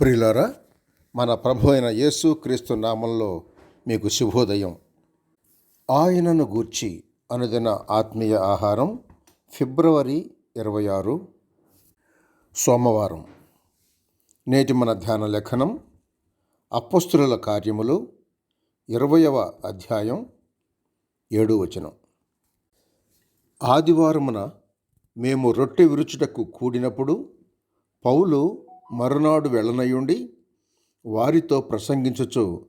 ప్రియులారా మన ప్రభు అయిన యేసు క్రీస్తు నామంలో మీకు శుభోదయం. ఆయనను గూర్చి అనుదిన ఆత్మీయ ఆహారం ఫిబ్రవరి ఇరవై ఆరు సోమవారం. నేటి మన ధ్యాన లేఖనం అప్పస్తుల కార్యములు ఇరవయవ అధ్యాయం ఏడు వచనం. ఆదివారమున మేము రొట్టె విరుచుటకు కూడినప్పుడు పౌలు మరునాడు వెళ్ళనయుండి వారితో ప్రసంగించుచు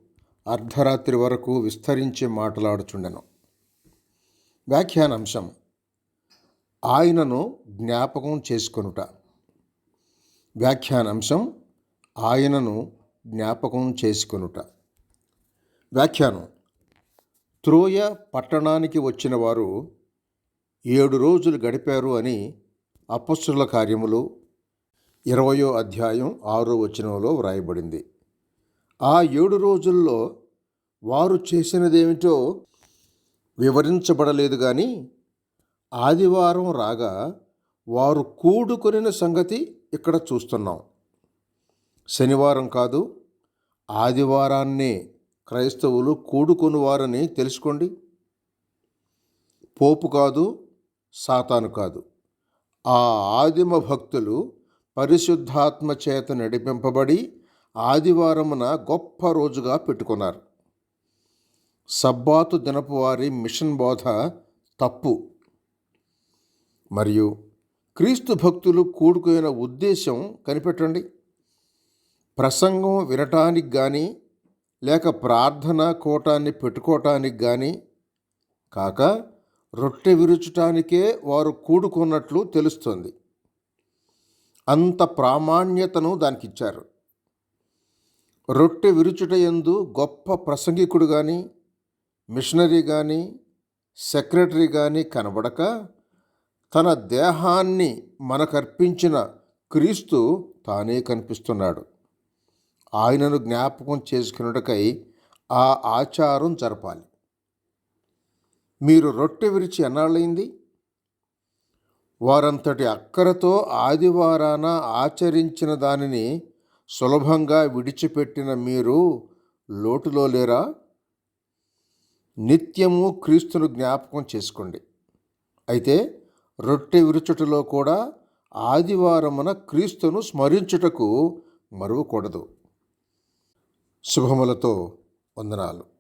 అర్ధరాత్రి వరకు విస్తరించి మాట్లాడుచుండెను. వ్యాఖ్యానాంశం. ఆయనను జ్ఞాపకం చేసుకొనుట. వ్యాఖ్యానాంశం. ఆయనను జ్ఞాపకం చేసుకొనుట. వ్యాఖ్యానం. త్రోయ పట్టణానికి వచ్చిన వారు ఏడు రోజులు గడిపారు అని అపస్సుల కార్యములు ఇరవయో అధ్యాయం ఆరో వచనంలో వ్రాయబడింది. ఆ ఏడు రోజుల్లో వారు చేసినదేమిటో వివరించబడలేదు కానీ ఆదివారం రాగా వారు కూడుకొనిన సంగతి ఇక్కడ చూస్తున్నాం. శనివారం కాదు ఆదివారాన్నే క్రైస్తవులు కూడుకొనివారని తెలుసుకోండి. పోపు కాదు సాతాను కాదు. ఆ ఆదిమ భక్తులు పరిశుద్ధాత్మ చేత నడిపింపబడి ఆదివారమున గొప్ప రోజుగా పెట్టుకున్నారు. సబ్బాతు దినపు వారి మిషన్ బోధ తప్పు. మరియు క్రీస్తు భక్తులు కూడుకున్న ఉద్దేశం కనిపెట్టండి. ప్రసంగం వినటానికి కానీ లేక ప్రార్థన కోటాన్ని పెట్టుకోవటానికి కానీ కాక రొట్టె విరుచటానికే వారు కూడుకున్నట్లు తెలుస్తుంది. అంత ప్రామాణ్యతను దానికి ఇచ్చారు రొట్టె విరుచుటయందు గొప్ప ప్రసంగికుడు కానీ మిషనరీ కానీ సెక్రటరీ కానీ కనబడక తన దేహాన్ని మనకర్పించిన క్రీస్తు తానే కనిపిస్తున్నాడు. ఆయనను జ్ఞాపకం చేసుకున్నటకై ఆ ఆచారం జరపాలి. మీరు రొట్టె విరిచి ఎన్నాళ్ళైంది వారంతటి అక్కరతో ఆదివారాన ఆచరించిన దానిని సులభంగా విడిచిపెట్టిన మీరు లోటులో లేరా? నిత్యము క్రీస్తును జ్ఞాపకం చేసుకోండి. అయితే రొట్టె విరుచుటలో కూడా ఆదివారమున క్రీస్తును స్మరించుటకు మరువకూడదు. శుభములతో వందనాలు.